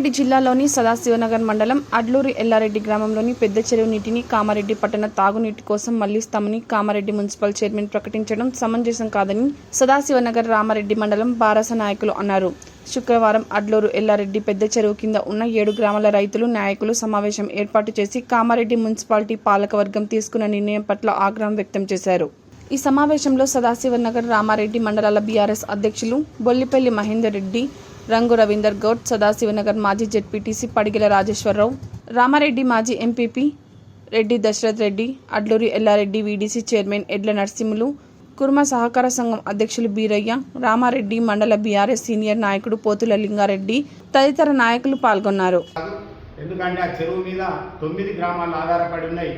కామారెడ్డి జిల్లాలోని సదాశివనగర్ మండలం అడ్లూరి ఎల్లారెడ్డి గ్రామంలోని పెద్ద చెరువు నీటిని కామారెడ్డి పట్టణ తాగునీటి కోసం మళ్ళిస్తామని కామారెడ్డి మున్సిపల్ చైర్మన్ ప్రకటించడం సమంజసం కాదని సదాశివనగర్ రామారెడ్డి మండలం బారస నాయకులు అన్నారు. శుక్రవారం అడ్లూరు ఎల్లారెడ్డి పెద్ద చెరువు కింద ఉన్న ఏడు గ్రామాల రైతులు నాయకులు సమావేశం ఏర్పాటు చేసి కామారెడ్డి మున్సిపాలిటీ పాలకవర్గం తీసుకున్న నిర్ణయం పట్ల ఆగ్రహం వ్యక్తం చేశారు. ఈ సమావేశంలో సదాశివనగర్ రామారెడ్డి మండలాల బీఆర్ఎస్ అధ్యక్షులు బొల్లిపల్లి మహేందర్ రెడ్డి రంగు రవీందర్ గౌడ్ సదాశివనగర్ మాజీ జెడ్పీటీసీ పడిగెల రాజేశ్వరరావు రామారెడ్డి మాజీ MPP Reddy Dasharath Reddy Adluri Yellareddy VDC chairman Edla Narasimhulu Kurma సహకార సంఘం అధ్యక్షులు బీరయ్య రామారెడ్డి మండల బీఆర్ఎస్ సీనియర్ నాయకుడు పోతుల లింగారెడ్డి తదితర నాయకులు పాల్గొన్నారు. ఎందుకంటే ఆ చెరువు మీద తొమ్మిది గ్రామాలు ఆధారపడి ఉన్నాయి.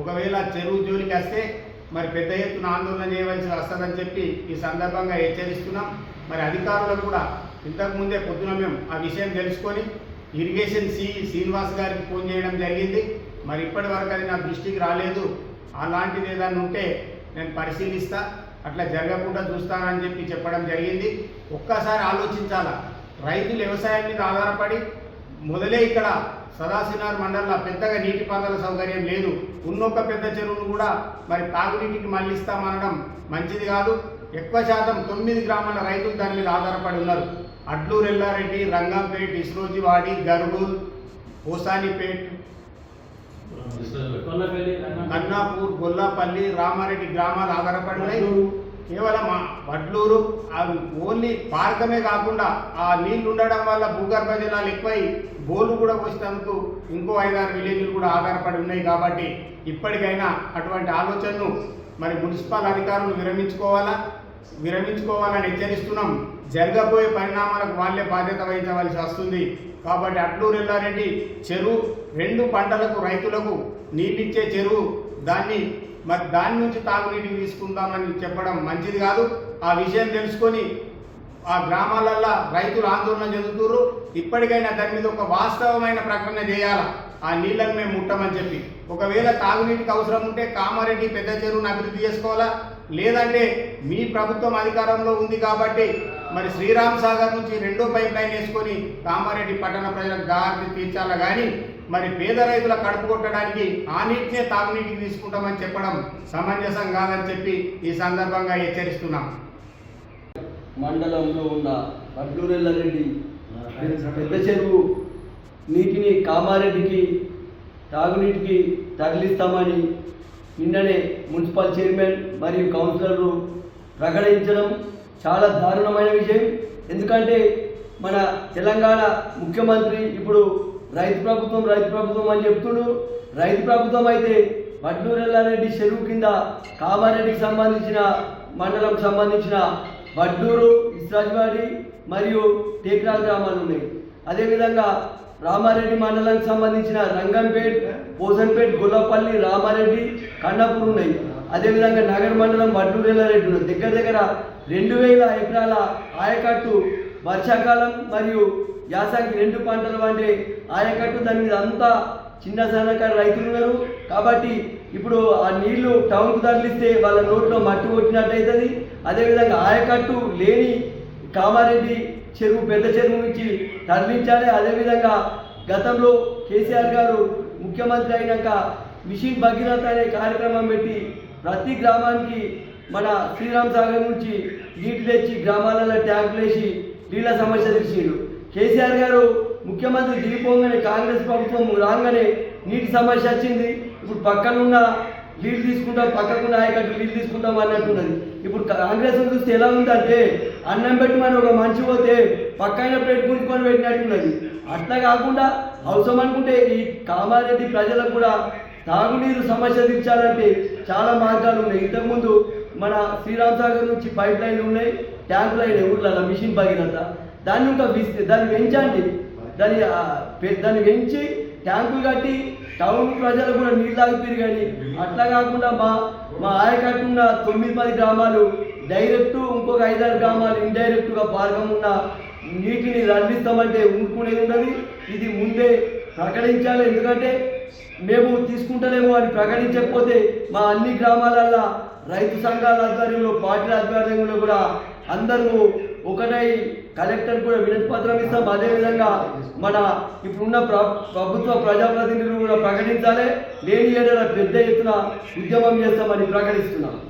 ఒకవేళ చెరువు జోలికి వస్తే మరి పెద్ద ఎత్తున ఆందోళన చేయవలసి వస్తుందని చెప్పి ఈ సందర్భంగా హెచ్చరిస్తున్నాం. మరి అధికారులకు కూడా ఇంతకుముందే పొద్దున మేము ఆ విషయం తెలుసుకొని ఇరిగేషన్ సి శ్రీనివాస్ గారికి ఫోన్ చేయడం జరిగింది. మరి ఇప్పటి వరకు అది నా దృష్టికి రాలేదు. అలాంటిది ఏదైనా ఉంటే నేను పరిశీలిస్తా అట్లా జరగకుండా చూస్తానని చెప్పి చెప్పడం జరిగింది. ఒక్కసారి ఆలోచించాలా? రైతులు వ్యవసాయం మీద ఆధారపడి మొదలే ఇక్కడ సదాశివనగర్ మండలంలో పెద్దగా నీటిపారుదల సౌకర్యం లేదు. ఉన్నొక్క పెద్ద చెరువును కూడా మరి తాగునీటికి మళ్ళిస్తామనడం మంచిది కాదు. ఎక్కువ శాతం తొమ్మిది గ్రామాల రైతులు దాని మీద ఆధారపడి ఉన్నారు. అడ్లూరు ఎల్లారెడ్డి రంగంపేట్ ఇస్రోజివాడి గర్గూల్ ఓసానిపేట్ కన్నాపూర్ గొల్లాపల్లి రామారెడ్డి గ్రామాలు ఆధారపడి ఉన్నాయి. కేవలం వడ్లూరు అవి ఓన్లీ పార్కమే కాకుండా ఆ నీళ్ళు ఉండడం వల్ల భూగర్భ జలాలు ఎక్కువై బోర్లు కూడా పోసినందుకు ఇంకో ఐదారు విలేజ్లు కూడా ఆధారపడి ఉన్నాయి కాబట్టి ఇప్పటికైనా అటువంటి ఆలోచనను మరి మున్సిపల్ అధికారులు విరమించుకోవాలా? విరమించుకోవాలని హెచ్చరిస్తున్నాం. జరగబోయే పరిణామాలకు వాళ్ళే బాధ్యత వహించవలసి వస్తుంది. కాబట్టి అట్లూరు ఎల్లారెడ్డి చెరువు రెండు పంటలకు రైతులకు నీటిచ్చే చెరువు దాన్ని మరి దాని నుంచి తాగునీటిని తీసుకుందామని చెప్పడం మంచిది కాదు. ఆ విషయం తెలుసుకొని ఆ గ్రామాలల్లో రైతులు ఆందోళన చెందుతున్నారు ఇప్పటికైనా దాని మీద ఒక వాస్తవమైన ప్రకటన చేయాలా. ఆ నీళ్ళని మేము ముట్టమని చెప్పి. ఒకవేళ తాగునీటికి అవసరం ఉంటే కామారెడ్డి పెద్ద చెరువును అభివృద్ధి చేసుకోవాలా? లేదంటే మీ ప్రభుత్వం అధికారంలో ఉంది కాబట్టి మరి శ్రీరామ్ సాగర్ నుంచి రెండో పైప్ లైన్ వేసుకొని కామారెడ్డి పట్టణ ప్రజలకు దారి తీర్చాలా? కానీ మరి పేద రైతుల కడుపు కొట్టడానికి ఆ నీటినే తాగునీటికి తీసుకుంటామని చెప్పడం సమంజసం కాదని చెప్పి ఈ సందర్భంగా హెచ్చరిస్తున్నాం. మండలంలో ఉన్న వడ్లూరెల్లారెడ్డి పెద్ద చెరువు నీటిని కామారెడ్డికి తాగునీటికి తరలిస్తామని నిన్ననే మున్సిపల్ చైర్మన్ మరియు కౌన్సిలర్లు ప్రకటించడం చాలా దారుణమైన విషయం ఎందుకంటే మన తెలంగాణ ముఖ్యమంత్రి ఇప్పుడు రైతు ప్రభుత్వం రైతు ప్రభుత్వం అని చెప్తుండు. రైతు ప్రభుత్వం అయితే వడ్లూరెల్లారెడ్డి చెరువు కింద కామారెడ్డికి సంబంధించిన మండలం సంబంధించిన వడ్లూరు ఇస్రాజ్వాడి మరియు టేకరాల గ్రామాలు ఉన్నాయి. అదేవిధంగా రామారెడ్డి మండలానికి సంబంధించిన రంగంపేట్ పోసన్పేట్ గుల్లపల్లి రామారెడ్డి కన్నపూర్ ఉన్నాయి. అదేవిధంగా నగర్ మండలం వడ్లూరెల్లారెడ్డి ఉన్నాయి దగ్గర దగ్గర రెండు వేల ఎకరాల ఆయకట్టు వర్షాకాలం మరియు యాసంగి రెండు పంటలు వంటి ఆయకట్టు దాని మీద అంతా చిన్న సన్నకారు రైతులు ఉన్నారు. కాబట్టి ఇప్పుడు ఆ నీళ్ళు టౌన్కు తరలిస్తే వాళ్ళ నోట్లో మట్టి కొట్టినట్టు అవుతుంది అదేవిధంగా ఆయకట్టు లేని కామారెడ్డి చెరువు పెద్ద చెరువు నుంచి తరలించాలి. అదేవిధంగా గతంలో కేసీఆర్ గారు ముఖ్యమంత్రి అయినాక మిషన్ భగీరథ అనే కార్యక్రమం పెట్టి ప్రతి గ్రామానికి మన శ్రీరామ్ సాగర్ నుంచి నీటి తెచ్చి గ్రామాలలో ట్యాంకులు వేసి నీళ్ళ సమస్య తీర్చిండు కేసీఆర్ గారు ముఖ్యమంత్రి దిగిపోగానే కాంగ్రెస్ ప్రభుత్వం రాగానే నీటి సమస్య వచ్చింది. ఇప్పుడు పక్కనున్న నీళ్ళు తీసుకుంటాం పక్కకున్న ఆయకట్టు నీళ్ళు తీసుకుంటాం అన్నట్టున్నది. ఇప్పుడు కాంగ్రెస్ చూస్తే ఎలా ఉందంటే అన్నం పెట్టమని ఒక మంచి పోతే పక్కన ప్లేట్ గుంజుకొని పెట్టినట్టున్నది. అట్లా కాకుండా అవసరం అనుకుంటే ఈ కామారెడ్డి ప్రజలకు కూడా తాగునీరు సమస్య తీర్చాలంటే చాలా మార్గాలు ఉన్నాయి. ఇంతకుముందు మన శ్రీరామ్ సాగర్ నుంచి పైప్ లైన్లు ఉన్నాయి. ట్యాంకులు అయినాయి ఊర్లలో మిషన్ పగినంత దాన్ని ఇంకా విస్ దాన్ని పెంచండి. దాన్ని దాన్ని పెంచి ట్యాంకులు కట్టి టౌన్ ప్రజలు కూడా నీళ్ళు తాగుతారు కానీ అట్లా కాకుండా మా మా ఆయకట్టున్న తొమ్మిది పది గ్రామాలు డైరెక్ట్ ఇంకొక ఐదారు గ్రామాలు ఇండైరెక్ట్గా పార్కం ఉన్న నీటిని రండిస్తామంటే ఊరుకునేది ఉన్నది. ఇది ముందే ప్రకటించాలి. ఎందుకంటే మేము తీసుకుంటలేము అని ప్రకటించకపోతే మా అన్ని గ్రామాలల్లో రైతు సంఘాల ఆధ్వర్యంలో పార్టీల ఆధ్వర్యంలో కూడా అందరూ ఒకటై కలెక్టర్ కూడా వినతి పత్రం ఇస్తాం. అదేవిధంగా మన ఇప్పుడున్న ప్ర ప్రభుత్వ ప్రజాప్రతినిధులు కూడా ప్రకటించాలి. లేని ఏదైనా పెద్ద ఎత్తున ఉద్యమం చేస్తామని ప్రకటిస్తున్నాం.